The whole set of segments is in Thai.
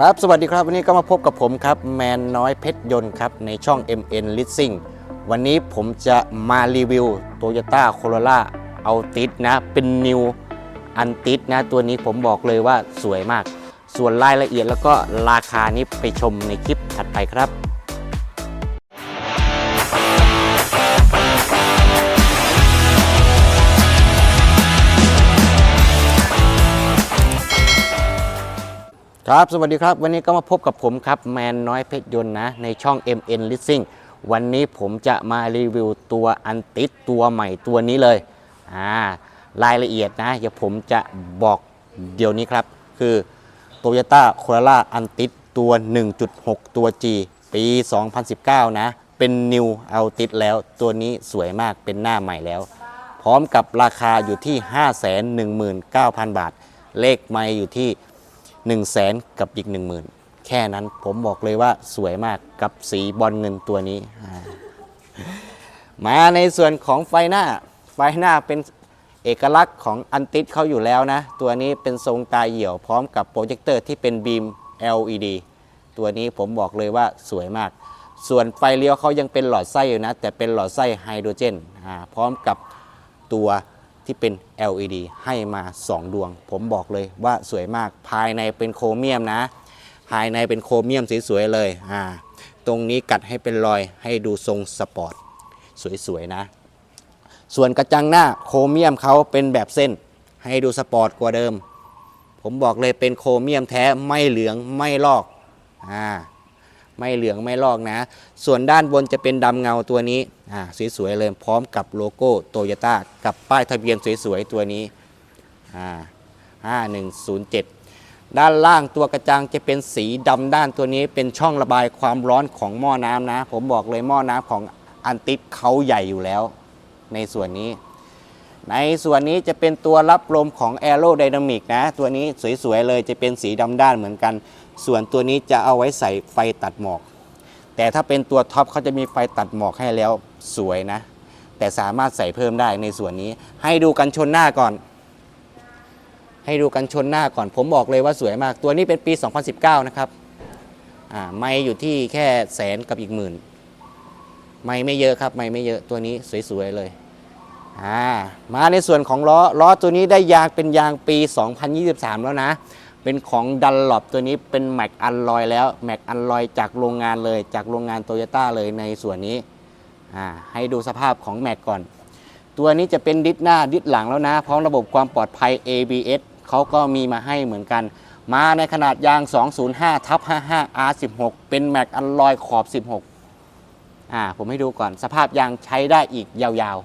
ครับสวัสดีครับวันนี้ก็มาพบกับผมครับแมนน้อยเพชรยนต์ครับในช่อง MN Leasing วันนี้ผมจะมารีวิว Toyota Corolla Altis นะ เป็นนิวอันติดนะ ตัวนี้ผมบอกเลยว่าสวยมาก ส่วนรายละเอียดแล้วก็ราคานี้ไปชมในคลิปถัดไปครับ ครับสวัสดีครับ วันนี้ก็มาพบกับผมครับแมนน้อยเพชรยนต์นะในช่อง MN Leasing วันนี้ผมจะมารีวิวตัวอันติดตัวใหม่ตัวนี้เลยอ่ารายละเอียดนะเดี๋ยวผมจะบอกเดี๋ยวนี้ครับ คือ Toyota Corolla a n t i s ตัว 1.6 ตัว G ปี 2019 นะ เป็น New Altis แล้วตัวนี้สวยมากเป็นหน้าใหม่แล้ว พร้อมกับราคาอยู่ที่ 519,000 บาท เลขไม่อยู่ที่ 1 0 0 0 0แสนกับอีก 10,000 แค่นั้นผมบอกเลยว่าสวยมากกับสีบอลเงินตัวนี้ มาในส่วนของไฟหน้า ไฟหน้าเป็นเอกลักษณ์ของอันติสเขาอยู่แล้วนะ ตัวนี้เป็นทรงตาเหี่ยวพร้อมกับโปรเจคเตอร์ที่เป็นบีม LED ตัวนี้ผมบอกเลยว่าสวยมาก ส่วนไฟเลี้ยวเขายังเป็นหลอดไส้อยู่นะ แต่เป็นหลอดไส้ไฮโดรเจนพร้อมกับตัว ที่เป็น LED ให้มา 2 ดวง ผมบอกเลยว่าสวยมากภายในเป็นโครเมียมนะ ภายในเป็นโครเมียมสวยๆเลยอ่าตรงนี้กัดให้เป็นรอยให้ดูทรงสปอร์ตสวยๆนะ ส่วนกระจังหน้าโครเมียมเขาเป็นแบบเส้น ให้ดูสปอร์ตกว่าเดิม ผมบอกเลยเป็นโครเมียมแท้ไม่เหลืองไม่ลอกอ่า ไม่เหลืองไม่ลอกนะ ส่วนด้านบนจะเป็นดำเงาตัวนี้อ่าสวยๆเลยพร้อมกับโลโก้โตโยต้ากับป้ายทะเบียนสวยๆตัวนี้อ่า5107 ด้านล่างตัวกระจังจะเป็นสีดำด้านตัวนี้เป็นช่องระบายความร้อนของหม้อน้ำนะ ผมบอกเลยหม้อน้ำของอันติสเขาใหญ่อยู่แล้ว ในส่วนนี้ ในส่วนนี้จะเป็นตัวรับลมของ a e r o d y n a m i c นะ ตัวนี้สวยๆเลยจะเป็นสีดำด้านเหมือนกัน ส่วนตัวนี้จะเอาไว้ใส่ไฟตัดหมอก แต่ถ้าเป็นตัวท็อปเขาจะมีไฟตัดหมอกให้แล้วสวยนะ แต่สามารถใส่เพิ่มได้ในส่วนนี้ ให้ดูกันชนหน้าก่อน ให้ดูกันชนหน้าก่อน ผมบอกเลยว่าสวยมาก ตัวนี้เป็นปี 2019 นะครับ อ่า ไม่อยู่ที่แค่แสนกับอีกหมื่น ไม่ไม่เยอะครับ ไม่ไม่เยอะ ตัวนี้สวยๆเลย อ่า มาในส่วนของล้อ ล้อตัวนี้ได้ยางเป็นยางปี 2023 แล้วนะ เป็นของดันหลบตัวนี้เป็นแม็กอันลอยแล้วแม็กอันลอยจากโรงงานเลยจากโรงงานโตโยต้าเลยในส่วนนี้อ่าให้ดูสภาพของแม็กก่อน ตัวนี้จะเป็นดิสหน้าดิสหลังแล้วนะ พร้อมระบบความปลอดภัย ABS เขาก็มีมาให้เหมือนกัน มาในขนาดยาง 205ทับ55 R16 เป็นแม็กอันลอยขอบ 16อ่าผมให้ดูก่อนสภาพยางใช้ได้อีกยาว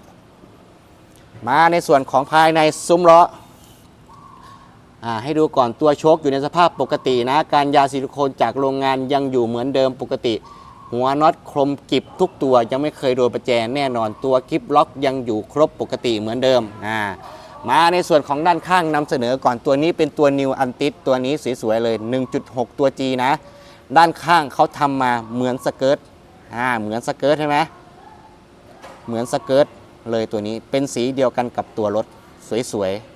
ๆ มาในส่วนของภายในซุ้มล้อ ให้ดูก่อนตัวโชคอยู่ในสภาพปกตินะ การยาซิลิโคนจากโรงงานยังอยู่เหมือนเดิมปกติ หัวน็อตคลมกิบทุกตัวยังไม่เคยโดนประแจแน่นอนตัวกิบล็อกยังอยู่ครบปกติเหมือนเดิมอ่ามาในส่วนของด้านข้างนำเสนอก่อนตัวนี้เป็นตัว New a n t i s ตัวนี้สวยๆเลย 1.6 ตัว G นะ ด้านข้างเขาทำมาเหมือนสเกิร์ตอ่าเหมือนสเกิร์ตใช่ไหมเหมือนสเกิร์ตเลยตัวนี้เป็นสีเดียวกันกับตัวรถสวยๆ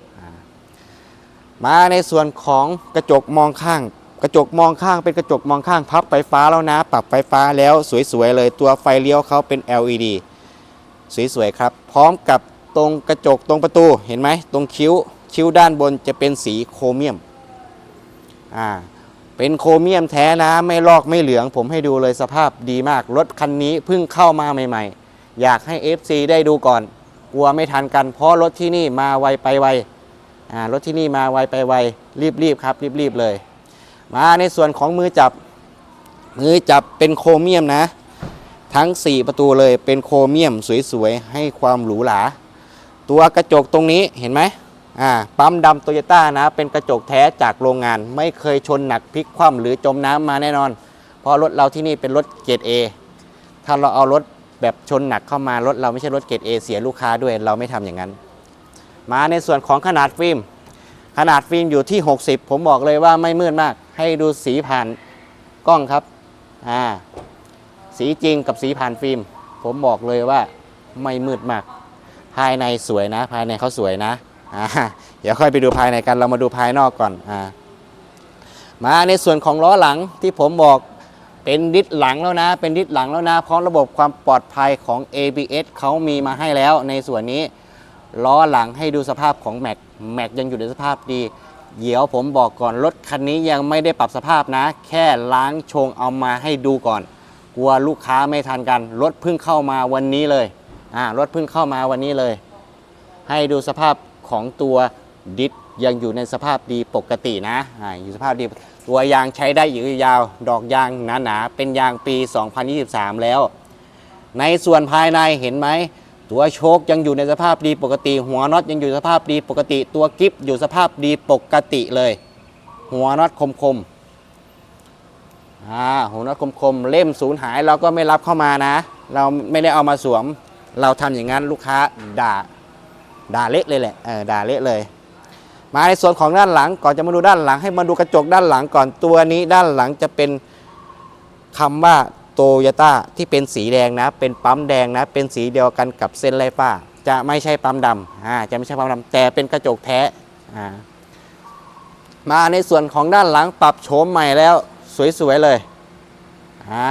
มาในส่วนของกระจกมองข้าง กระจกมองข้างเป็นกระจกมองข้างพับไฟฟ้าแล้วนะ ปรับไฟฟ้าแล้วสวยๆเลยตัวไฟเลี้ยวเขาเป็น LED สวยๆครับ พร้อมกับตรงกระจกตรงประตูเห็นไหมตรงคิ้วคิ้วด้านบนจะเป็นสีโครเมียมอ่าเป็นโครเมียมแท้นะไม่ลอกไม่เหลือง ผมให้ดูเลยสภาพดีมาก รถคันนี้เพิ่งเข้ามาใหม่ ๆ อยากให้ FC ได้ดูก่อน กลัวไม่ทันกัน เพราะรถที่นี่มาไวไปไว รถที่นี่มาไวไปไวรีบๆครับรีบๆเลย มาในส่วนของมือจับ มือจับเป็นโครเมียมนะ ทั้ง 4 ประตูเลยเป็นโครเมียมสวยๆ ให้ความหรูหราตัวกระจกตรงนี้เห็นไหมอ่าปั๊มดำโตโยต้านะ เป็นกระจกแท้จากโรงงาน ไม่เคยชนหนักพลิกคว่ำหรือจมน้ำมาแน่นอน เพราะรถเราที่นี่เป็นรถเกรด A ถ้าเราเอารถแบบชนหนักเข้ามารถเราไม่ใช่รถเกรด A เสียลูกค้าด้วยเราไม่ทำอย่างนั้น มาในส่วนของขนาดฟิล์ม ขนาดฟิล์มอยู่ที่ 60 ผมบอกเลยว่าไม่มืดมาก ให้ดูสีผ่านกล้องครับ อ่า สีจริงกับสีผ่านฟิล์ม ผมบอกเลยว่าไม่มืดมาก ภายในสวยนะ ภายในเขาสวยนะ อ่า เดี๋ยวค่อยไปดูภายในกัน เรามาดูภายนอกก่อน อ่า มาในส่วนของล้อหลังที่ผมบอกเป็นดิสหลังแล้วนะ เป็นดิสหลังแล้วนะพร้อมระบบความปลอดภัยของ ABS เขามีมาให้แล้วในส่วนนี้ ล้อหลังให้ดูสภาพของแม็กแม็กยังอยู่ในสภาพดี เดี๋ยวผมบอกก่อนรถคันนี้ยังไม่ได้ปรับสภาพนะ แค่ล้างชงเอามาให้ดูก่อน กลัวลูกค้าไม่ทันกัน รถเพิ่งเข้ามาวันนี้เลยอ่ารถเพิ่งเข้ามาวันนี้เลย ให้ดูสภาพของตัวดิสยังอยู่ในสภาพดีปกตินะอ่าอยู่สภาพดีตัวยางใช้ได้อยู่ยาว ดอกยางหนาๆเป็นยางปี 2023 แล้ว ในส่วนภายในเห็นไหม ตัวโชคยังอยู่ในสภาพดีปกติ หัวน็อตยังอยู่สภาพดีปกติ ตัวกิฟอยู่สภาพดีปกติเลย หัวน็อตคมๆอ่าหัวน็อตคมๆเล่มสูญหายเราก็ไม่รับเข้ามานะ เราไม่ได้เอามาสวม เราทำอย่างนั้นลูกค้าด่าด่าเละเลยแหละเออด่าเละเลย มาในส่วนของด้านหลังก่อนจะมาดูด้านหลัง ให้มาดูกระจกด้านหลังก่อนตัวนี้ด้านหลังจะเป็นคำว่า โตโยต้าที่เป็นสีแดงนะ เป็นปั๊มแดงนะ เป็นสีเดียวกันกับเส้นไลฟ้า จะไม่ใช่ปั๊มดำอ่าจะไม่ใช่ปั๊มดำแต่เป็นกระจกแท้อ่ามาในส่วนของด้านหลังปรับโฉมใหม่แล้วสวยๆเลยอ่า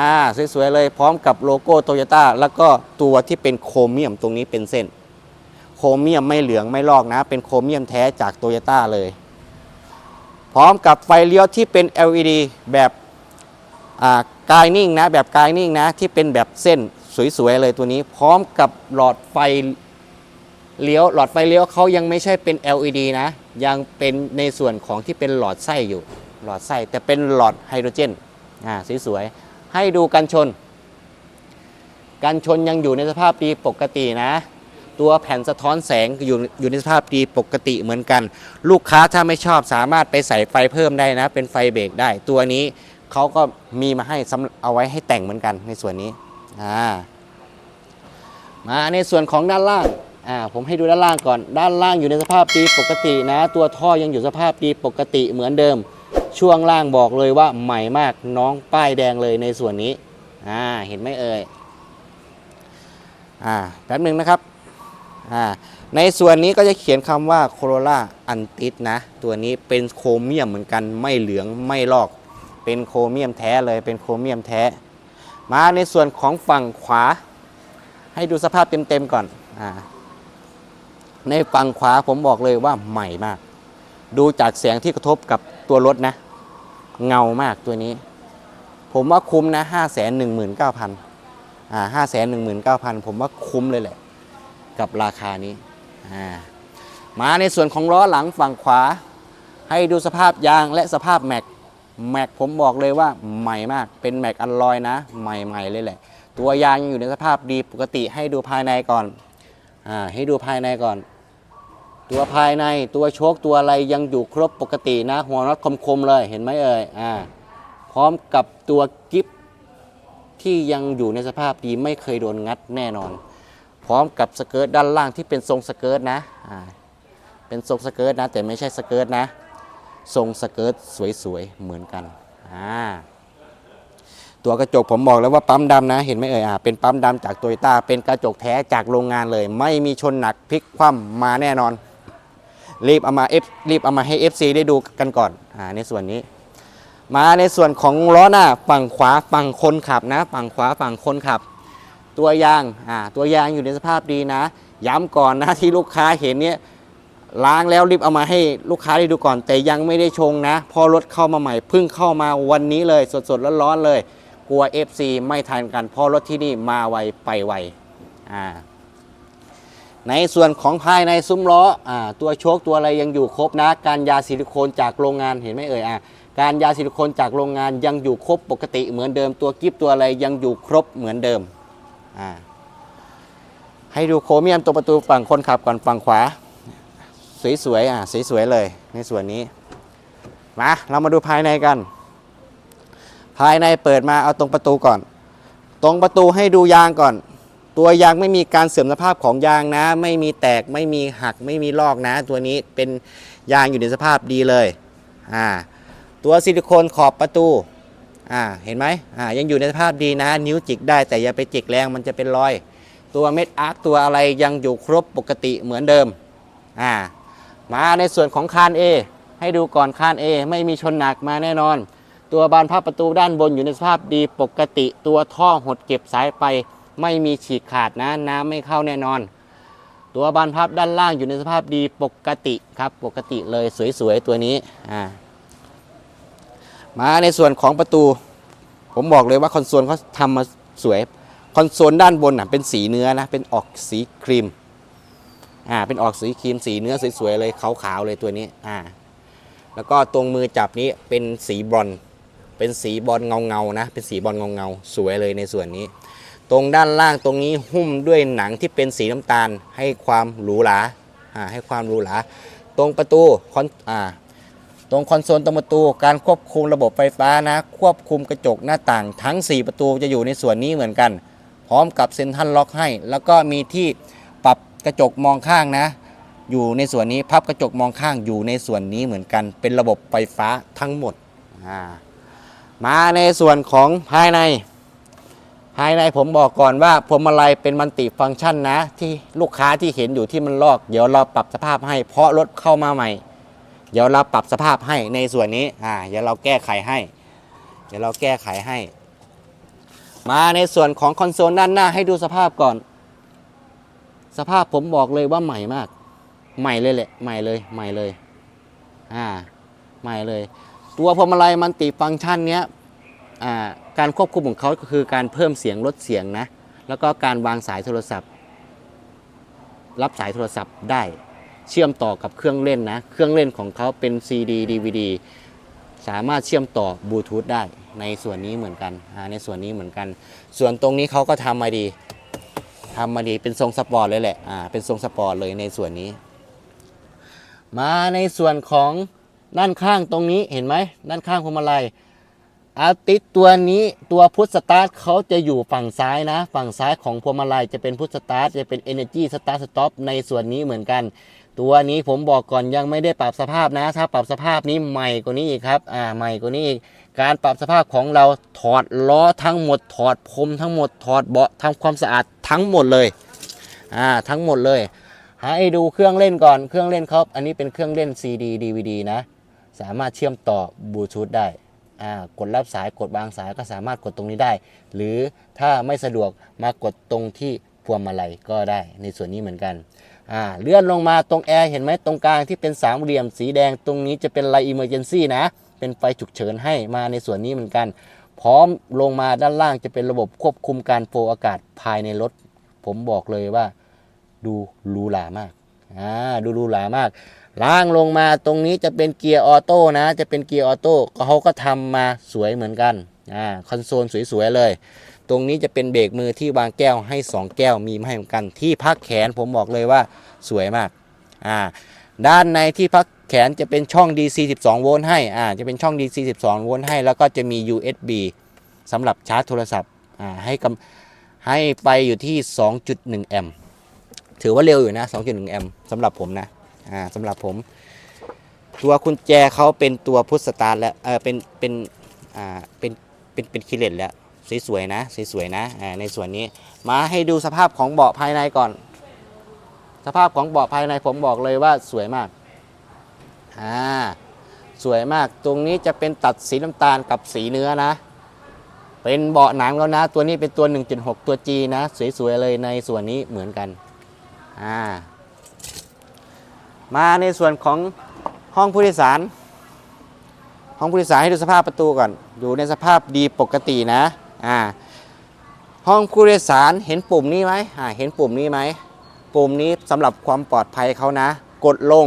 สวยๆเลยพร้อมกับโลโก้โตโยต้าแล้วก็ตัวที่เป็นโครเมียมตรงนี้เป็นเส้น โครเมียมไม่เหลืองไม่ลอกนะ เป็นโครเมียมแท้จากโตโยต้าเลย พร้อมกับไฟเลี้ยวที่เป็น LED แบบอ่า กายนิ่งนะ แบบกายนิ่งนะ ที่เป็นแบบเส้นสวยๆเลยตัวนี้ พร้อมกับหลอดไฟเลี้ยวหลอดไฟเลี้ยวเขายังไม่ใช่เป็น LED นะ ยังเป็นในส่วนของที่เป็นหลอดไส้อยู่ หลอดไส้แต่เป็นหลอดไฮโดรเจนอ่าสวยๆให้ดูกันชน กันชนยังอยู่ในสภาพดีปกตินะ ตัวแผ่นสะท้อนแสงอยู่อยู่ในสภาพดีปกติเหมือนกัน ลูกค้าถ้าไม่ชอบสามารถไปใส่ไฟเพิ่มได้นะ เป็นไฟเบรกได้ตัวนี้ เขาก็มีมาให้เอาไว้ให้แต่งเหมือนกันในส่วนนี้อ่ามาในส่วนของด้านล่างอ่าผมให้ดูด้านล่างก่อน ด้านล่างอยู่ในสภาพดีปกตินะ ตัวท่อยังอยู่สภาพดีปกติเหมือนเดิม ช่วงล่างบอกเลยว่าใหม่มากน้องป้ายแดงเลยในส่วนนี้อ่าเห็นไหมเอ่ยอ่าแป๊บหนึ่งนะครับอ่าในส่วนนี้ก็จะเขียนคำว่า Corolla a n t i s นะ ตัวนี้เป็นโครเมียมเหมือนกันไม่เหลืองไม่ลอก เป็นโครเมียมแท้เลยเป็นโครเมียมแท้ มาในส่วนของฝั่งขวา ให้ดูสภาพเต็มๆก่อนอในฝั่งขวาผมบอกเลยว่าใหม่มาก ดูจากแสงที่กระทบกับตัวรถนะ เงามากตัวนี้ ผมว่าคุ้มนะ5 1 9 0 0 0อ่า5 1 9 0 0 0ผมว่าคุ้มเลยแหละ กับราคานี้อ่ามาในส่วนของล้อหลังฝั่งขวา ให้ดูสภาพยางและสภาพแม็ก แม็กผมบอกเลยว่าใหม่มาก เป็นแม็กอันลอยนะ ใหม่ๆเลยแหละ ตัวยางยังอยู่ในสภาพดีปกติให้ดูภายในก่อน อ่า ให้ดูภายในก่อน ตัวภายในตัวโชคตัวอะไรยังอยู่ครบปกตินะ หัวน็อตคมๆเลยเห็นไหมเอ่ย อ่า พร้อมกับตัวกิฟที่ยังอยู่ในสภาพดีไม่เคยโดนงัดแน่นอน พร้อมกับสเกิร์ตด้านล่างที่เป็นทรงสเกิร์ตนะ อ่า เป็นทรงสเกิร์ตนะ แต่ไม่ใช่สเกิร์ตนะ ทรงสเกิร์ตสวยๆ เหมือนกันอ่าตัวกระจกผมบอกแล้วว่าปั๊มดำนะ เห็นไหมเอ่ยอ่าเป็นปั๊มดำจากโตโยต้าเป็นกระจกแท้จากโรงงานเลย ไม่มีชนหนักพลิกคว่ำมาแน่นอน รีบเอามาเอฟรีบเอามาให้ FC ได้ดูกันก่อนอ่าในส่วนนี้ มาในส่วนของล้อหน้าฝั่งขวาฝั่งคนขับนะ ฝั่งขวาฝั่งคนขับ ตัวยางอ่าตัวยางอยู่ในสภาพดีนะ ย้ำก่อนนะที่ลูกค้าเห็นเนี่ย ล้างแล้วรีบเอามาให้ลูกค้าได้ดูก่อน แต่ยังไม่ได้ชงนะ พอรถเข้ามาใหม่เพิ่งเข้ามาวันนี้เลยสดๆร้อนๆเลย กลัว FC ไม่ทันกันพราะรถที่นี่มาไวไปไวอ่าในส่วนของภายในซุ้มล้ออตัวโชคตัวอะไรยังอยู่ครบนะ การยาซิลิโคนจากโรงงานเห็นไหมเอ่ยอ่าการยาซิลิโคนจากโรงงานยังอยู่ครบปกติเหมือนเดิมตัวกิฟตัวอะไรยังอยู่ครบเหมือนเดิมอ่าให้ดูโครเมียมตัวประตูฝั่งคนขับก่อนฝั่งขวา สวยๆอะสวยๆเลยในส่วนนี้มาเรามาดูภายในกัน ภายในเปิดมาเอาตรงประตูก่อน ตรงประตูให้ดูยางก่อน ตัวยางไม่มีการเสื่อมสภาพของยางนะ ไม่มีแตกไม่มีหักไม่มีลอกนะ ตัวนี้เป็นยางอยู่ในสภาพดีเลยอ่าตัวซิลิโคนขอบประตูอ่าเห็นไหมอ่ายังอยู่ในสภาพดีนะ นิ้วจิกได้แต่อย่าไปจิกแรงมันจะเป็นรอย ตัวเม็ดอาร์คตัวอะไรยังอยู่ครบปกติเหมือนเดิมอ่า มาในส่วนของคาน A ให้ดูก่อนคาน A ไม่มีชนหนักมาแน่นอน ตัวบานพับประตูด้านบนอยู่ในสภาพดีปกติตัวท่อหดเก็บสายไป ไม่มีฉีกขาดนะน้ำไม่เข้าแน่นอน ตัวบานพับด้านล่างอยู่ในสภาพดีปกติครับปกติเลยสวยๆตัวนี้อ่ามาในส่วนของประตู ผมบอกเลยว่าคอนโซลเขาทำมาสวย คอนโซลด้านบนน่ะเป็นสีเนื้อนะเป็นออกสีครีม อ่าเป็นออกสีครีมสีเนื้อสวยๆเลยขาวๆเลยตัวนี้อ่าแล้วก็ตรงมือจับนี้เป็นสีบรอนเป็นสีบอลเงาๆนะ เป็นสีบอลเงาๆสวยเลยในส่วนนี้ ตรงด้านล่างตรงนี้หุ้มด้วยหนังที่เป็นสีน้ำตาล ให้ความหรูหราอ่าให้ความหรูหราตรงประตูคอนอ่าตรงคอนโซลตรงประตูการควบคุมระบบไฟฟ้านะ ควบคุมกระจกหน้าต่างทั้ง 4 ประตูจะอยู่ในส่วนนี้เหมือนกัน พร้อมกับเซ็นทรัลล็อกให้ แล้วก็มีที่ กระจกมองข้างนะ อยู่ในส่วนนี้พับกระจกมองข้างอยู่ในส่วนนี้เหมือนกัน เป็นระบบไฟฟ้าทั้งหมดมาในส่วนของภายใน ภายในผมบอกก่อนว่าพวงมาลัยเป็นมัลติฟังก์ชันนะ ที่ลูกค้าที่เห็นอยู่ที่มันลอก เดี๋ยวเราปรับสภาพให้ เพราะรถเข้ามาใหม่ เดี๋ยวเราปรับสภาพให้ในส่วนนี้อ่าเดี๋ยวเราแก้ไขให้ เดี๋ยวเราแก้ไขให้ มาในส่วนของคอนโซลด้านหน้าให้ดูสภาพก่อน สภาพผมบอกเลยว่าใหม่มาก ใหม่เลยแหละใหม่เลยใหม่เลยอ่าใหม่เลย ตัวพวงมาลัยมันติฟังก์ชันเนี้ยอ่าการควบคุมของเขาก็คือการเพิ่มเสียงลดเสียงนะ แล้วก็การวางสายโทรศัพท์ รับสายโทรศัพท์ได้ เชื่อมต่อกับเครื่องเล่นนะ เครื่องเล่นของเขาเป็น CD DVD สามารถเชื่อมต่อบลูทูธได้ในส่วนนี้เหมือนกันอ่าในส่วนนี้เหมือนกัน ส่วนตรงนี้เขาก็ทำมาดี ทำมาดีเป็นทรงสปอร์ตเลยแหละอ่าเป็นทรงสปอร์ตเลยในส่วนนี้ มาในส่วนของด้านข้างตรงนี้เห็นไหมด้านข้างพวงมาลัยอาร์ติสตัวนี้ตัวพุทสตาร์ทเขาจะอยู่ฝั่งซ้ายนะ ฝั่งซ้ายของพวงมาลัยจะเป็นพุทสตาร์ทจะเป็น Energy Start Stop ในส่วนนี้เหมือนกัน ตัวนี้ผมบอกก่อนยังไม่ได้ปรับสภาพนะ ถ้าปรับสภาพนี้ใหม่กว่านี้อีกครับอ่าใหม่กว่านี้อีก การปรับสภาพของเราถอดล้อทั้งหมด ถอดพรมทั้งหมดถอดเบาะทำความสะอาดทั้งหมดเลยอ่าทั้งหมดเลย ให้ดูเครื่องเล่นก่อนเครื่องเล่นครับ อันนี้เป็นเครื่องเล่น CD DVD นะ สามารถเชื่อมต่อบลูทูธได้อ่ากดรับสายกดวางสายก็สามารถกดตรงนี้ได้ หรือถ้าไม่สะดวกมากดตรงที่พวงมาลัยก็ได้ในส่วนนี้เหมือนกันอ่าเลื่อนลงมาตรงแอร์เห็นไหมตรงกลางที่เป็นสามเหลี่ยมสีแดงตรงนี้จะเป็นไลท์อิมเมอร์เจนซี่นะ เป็นไฟฉุกเฉินให้มาในส่วนนี้เหมือนกัน พร้อมลงมาด้านล่างจะเป็นระบบควบคุมการโฟล์อากาศภายในรถ ผมบอกเลยว่าดูรูหรามากอ่าดูรูหรามาก ล่างลงมาตรงนี้จะเป็นเกียร์ออโต้นะ จะเป็นเกียร์ออโต้เขาก็ทำมาสวยเหมือนกันอ่าคอนโซลสวยๆเลย ตรงนี้จะเป็นเบรกมือที่วางแก้วให้ 2 แก้วมีมาให้เหมือนกัน ที่พักแขนผมบอกเลยว่าสวยมากอ่าด้านในที่พัก แขนจะเป็นช่อง DC 12 โวลต์ให้ อ่า จะเป็นช่อง DC 12 โวลต์ให้ แล้วก็จะมี USB สำหรับชาร์จโทรศัพท์ อ่า ให้กำให้ไปอยู่ที่ 2.1 แอมป์ ถือว่าเร็วอยู่นะ 2.1 แอมป์สำหรับผมนะ อ่าสำหรับผม ตัวกุญแจเขาเป็นตัวพุทสตาร์แล้ว เออเป็น เป็น อ่า เป็น เป็น เป็นคีย์เลสแล้ว สวยๆนะ สวยๆนะ อ่า ในส่วนนี้ มาให้ดูสภาพของเบาะภายในก่อน สภาพของเบาะภายในผมบอกเลยว่าสวยมาก อ่าสวยมากตรงนี้จะเป็นตัดสีน้ำตาลกับสีเนื้อนะ เป็นเบาะหนังแล้วนะ ตัวนี้เป็นตัว 1.6 ตัว G นะ สวยๆเลยในส่วนนี้เหมือนกันอ่ามาในส่วนของห้องผู้โดยสาร ห้องผู้โดยสารให้ดูสภาพประตูก่อน อยู่ในสภาพดีปกตินะอ่าห้องผู้โดยสารเห็นปุ่มนี้ไหมอ่าเห็นปุ่มนี้ไหม ปุ่มนี้สำหรับความปลอดภัยเขานะ กดลง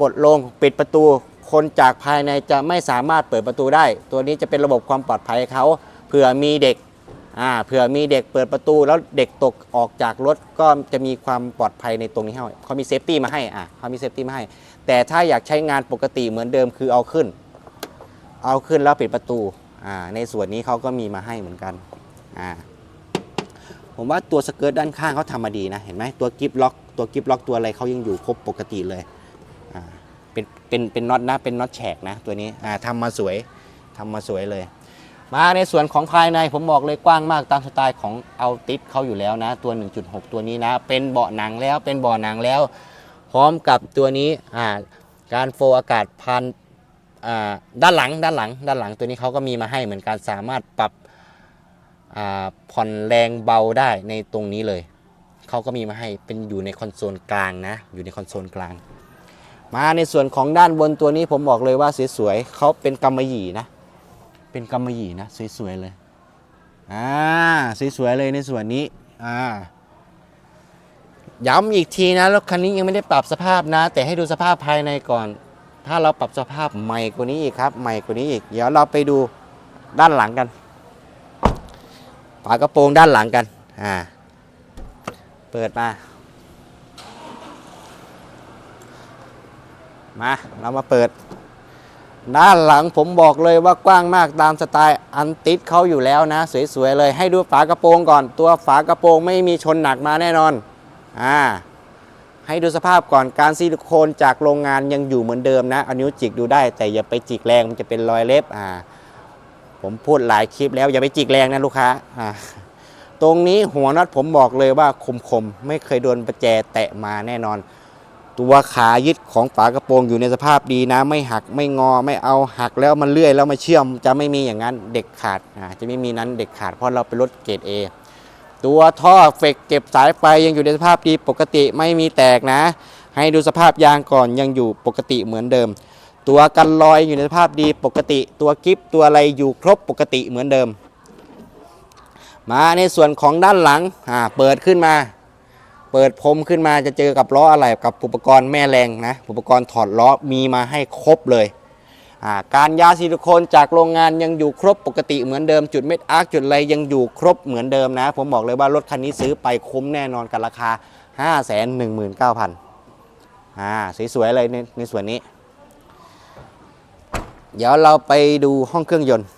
กดลงปิดประตู คนจากภายในจะไม่สามารถเปิดประตูได้ ตัวนี้จะเป็นระบบความปลอดภัยเขาเผื่อมีเด็กอ่าเผื่อมีเด็กเปิดประตูแล้วเด็กตกออกจากรถก็จะมีความปลอดภัยในตรงนี้ให้เขามีเซฟตี้มาให้อ่าเขามีเซฟตี้มาให้ แต่ถ้าอยากใช้งานปกติเหมือนเดิมคือเอาขึ้น เอาขึ้นแล้วปิดประตูอ่าในส่วนนี้เขาก็มีมาให้เหมือนกันอ่าผมว่าตัวสเกิร์ตด้านข้างเขาทำมาดีนะ เห็นไหมตัวกิฟล็อกตัวกิฟล็อกตัวอะไรเขายังอยู่ครบปกติเลย เป็นเป็นน็อตนะเป็นน็อตแฉกนะตัวนี้อ่าทำมาสวยทำมาสวยเลย มาในส่วนของภายในผมบอกเลยกว้างมากตามสไตล์ของเอาติสเขาอยู่แล้วนะ ตัว 1.6 ตัวนี้นะ เป็นเบาะหนังแล้วเป็นเบาะหนังแล้ว พร้อมกับตัวนี้อ่าการโฟอากาศพันอ่าด้านหลังด้านหลัง ด้านหลังตัวนี้เขาก็มีมาให้เหมือนกันสามารถปรับอ่าผ่อนแรงเบาได้ในตรงนี้เลยเขาก็มีมาให้เป็นอยู่ในคอนโซลกลางนะ อยู่ในคอนโซลกลาง มาในส่วนของด้านบนตัวนี้ผมบอกเลยว่าสวยๆเขาเป็นกำมะหยี่นะ เป็นกำมะหยี่นะสวยๆเลยอ่าสวยๆเลยในส่วนนี้อ่าย้ำอีกทีนะรถคันนี้ยังไม่ได้ปรับสภาพนะ แต่ให้ดูสภาพภายในก่อน ถ้าเราปรับสภาพใหม่กว่านี้อีกครับ ใหม่กว่านี้อีก เดี๋ยวเราไปดูด้านหลังกันฝากระโปรงด้านหลังกันอ่าเปิดมา มาเรามาเปิด ด้านหลังผมบอกเลยว่ากว้างมากตามสไตล์อันติดเขาอยู่แล้วนะ สวยๆเลยให้ดูฝากระโปรงก่อน ตัวฝากระโปรงไม่มีชนหนักมาแน่นอนอ่าให้ดูสภาพก่อนการซิลิโคนจากโรงงานยังอยู่เหมือนเดิมนะเอานิ้วจิกดูได้ แต่อย่าไปจิกแรงมันจะเป็นรอยเล็บอ่าผมพูดหลายคลิปแล้วอย่าไปจิกแรงนะลูกค้าอ่าตรงนี้หัวน็อตผมบอกเลยว่าคมๆ ไม่เคยโดนประแจแตะมาแน่นอน ตัวขายึดของฝากระโปรงอยู่ในสภาพดีนะ ไม่หักไม่งอไม่เอาหักแล้วมันเลื่อยแล้วมาเชื่อมจะไม่มีอย่างนั้นเด็กขาดจะไม่มีนั้นเด็กขาดเพราะเราเป็นรถเกรด A ตัวท่อเฟกเก็บสายไฟยังอยู่ในสภาพดีปกติไม่มีแตกนะ ให้ดูสภาพยางก่อนยังอยู่ปกติเหมือนเดิม ตัวกันรอยอยู่ในสภาพดีปกติ ตัวกิฟตัวอะไรอยู่ครบปกติเหมือนเดิม มาในส่วนของด้านหลังเปิดขึ้นมา เปิดพรมขึ้นมาจะเจอกับล้ออะไรกับอุปกรณ์แม่แรงนะอุปกรณ์ถอดล้อมีมาให้ครบเลยการยาซิลิโคนจากโรงงานยังอยู่ครบปกติเหมือนเดิมจุดเม็ดอาร์คจุดอะไรยังอยู่ครบเหมือนเดิมนะ ผมบอกเลยว่ารถคันนี้ซื้อไปคุ้มแน่นอนกับราคา 5 1 9 0 0 0อ่าสวยๆเลยในในส่วนนี้ เดี๋ยวเราไปดูห้องเครื่องยนต์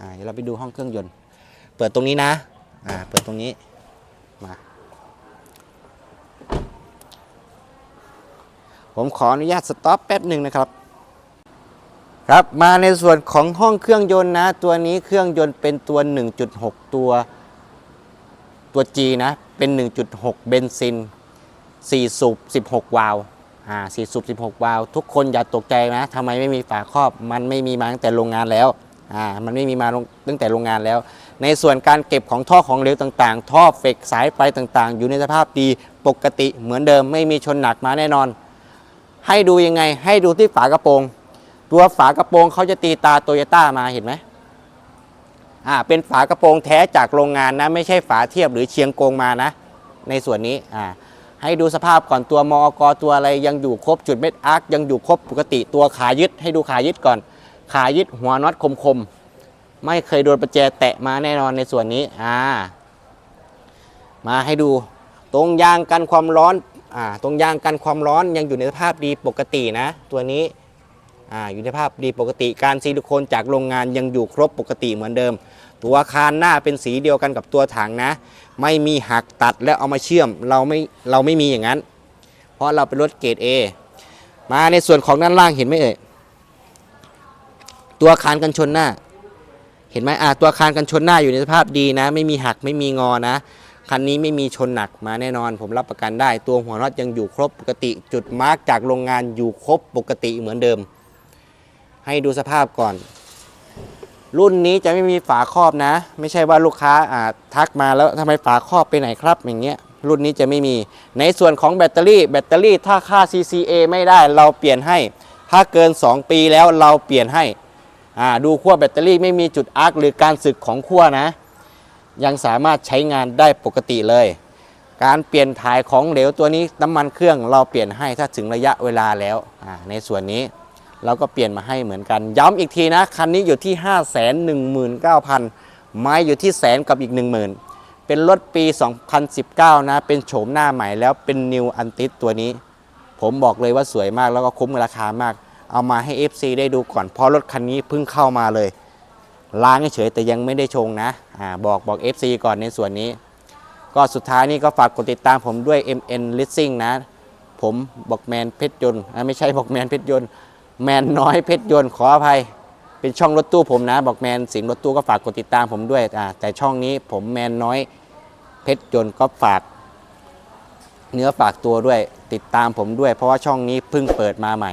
อ่าเดี๋ยวเราไปดูห้องเครื่องยนต์ เปิดตรงนี้นะอ่าเปิดตรงนี้มา ผมขออนุญาตสต็อปแป๊บหนึ่งนะครับ ครับมาในส่วนของห้องเครื่องยนต์นะ ตัวนี้เครื่องยนต์เป็นตัว 1.6 ตัวตัว G นะ เป็น 1.6 เบนซิน 4 สูบ 16 วาล์วอ่า4สูบ 16 วาล์วทุกคนอย่าตกใจนะทำไมไม่มีฝาครอบ มันไม่มีมาตั้งแต่โรงงานแล้วอ่ามันไม่มีมาตั้งแต่โรงงานแล้ว ในส่วนการเก็บของท่อของเหลวต่างๆ ท่อเฟกสายไฟต่างๆ อยู่ในสภาพดีปกติเหมือนเดิมไม่มีชนหนักมาแน่นอน ให้ดูยังไง ให้ดูที่ฝากระโปรง ตัวฝากระโปรงเขาจะตีตาโตโยต้ามาเห็นไหมอ่าเป็นฝากระโปรงแท้จากโรงงานนะ ไม่ใช่ฝาเทียบหรือเชียงโกงมานะ ในส่วนนี้อ่าให้ดูสภาพก่อนตัวมอกตัวอะไรยังอยู่ครบจุดเม็ดอาร์คยังอยู่ครบปกติตัวขายึด ให้ดูขายึดก่อน ขายึดหัวน็อตคมๆ ไม่เคยโดนประแจแตะมาแน่นอนในส่วนนี้อ่ามาให้ดูตรงยางกันความร้อน ตรงยางกันความร้อนยังอยู่ในสภาพดีปกตินะ ตัวนี้ออยู่ในสภาพดีปกติการซิลิโคนจากโรงงานยังอยู่ครบปกติเหมือนเดิม ตัวคานหน้าเป็นสีเดียวกันกับตัวถังนะ ไม่มีหักตัดแล้วเอามาเชื่อมเราไม่เราไม่มีอย่างนั้น เพราะเราเป็นรถเกรด A มาในส่วนของด้านล่างเห็นไหมเอ่ยตัวคานกันชนหน้า เห็นไหมอ่าตัวคานกันชนหน้าอยู่ในสภาพดีนะ ไม่มีหักไม่มีงอนะ คันนี้ไม่มีชนหนักมาแน่นอน ผมรับประกันได้ ตัวหัวน็อตยังอยู่ครบปกติ จุดมาร์กจากโรงงานอยู่ครบปกติเหมือนเดิม ให้ดูสภาพก่อน รุ่นนี้จะไม่มีฝาครอบนะ ไม่ใช่ว่าลูกค้าอ่าทักมาแล้วทำไมฝาครอบไปไหนครับอย่างเงี้ยรุ่นนี้จะไม่มี ในส่วนของแบตเตอรี่ แบตเตอรี่ถ้าค่า CCA ไม่ได้เราเปลี่ยนให้ ถ้าเกิน 2 ปีแล้วเราเปลี่ยนให้อ่าดูขั้วแบตเตอรี่ไม่มีจุดอาร์คหรือการสึกของขั้วนะ ยังสามารถใช้งานได้ปกติเลย การเปลี่ยนถ่ายของเหลวตัวนี้น้ำมันเครื่องเราเปลี่ยนให้ถ้าถึงระยะเวลาแล้วในส่วนนี้เราก็เปลี่ยนมาให้เหมือนกัน ย้ำอีกทีนะ คันนี้อยู่ที่ 5 1 9 0 0 0 ไม้อยู่ที่แสนกับอีก 10,000 เป็นรถปี 2019 นะ เป็นโฉมหน้าใหม่แล้วเป็น New a n t i s ตัวนี้ ผมบอกเลยว่าสวยมากแล้วก็คุ้มราคามาก เอามาให้ FC ได้ดูก่อนเพราะรถคันนี้เพิ่งเข้ามาเลย ล้างเฉยแต่ยังไม่ได้ชงนะอาบอกบอก FC ก่อนในส่วนนี้ ก็สุดท้ายนี้ก็ฝากกดติดตามผมด้วย MN Leasing นะ ผมบอกแมนเพชรยนต์ไม่ใช่บอกแมนเพชรยนต์แมนน้อยเพชรยนต์ขออภัย เป็นช่องรถตู้ผมนะ บอกแมนสิงห์รถตู้ก็ฝากกดติดตามผมด้วยอ่าแต่ช่องนี้ผมแมนน้อยเพชรยนต์ก็ฝาก เนื้อฝากตัวด้วยติดตามผมด้วย เพราะว่าช่องนี้เพิ่งเปิดมาใหม่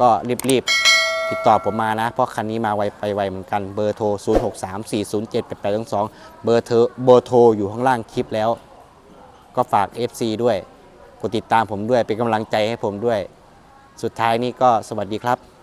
ก็รีบๆ ติดต่อผมมานะ เพราะคันนี้มาไวไปไวเหมือนกันเบอร์โทร 0 6 3 4 0 7 8 8 2 2 เบอร์เธอเบอร์โทรอยู่ข้างล่างคลิปแล้ว ก็ฝาก FC ด้วย กดติดตามผมด้วยเป็นกำลังใจให้ผมด้วย สุดท้ายนี่ก็สวัสดีครับ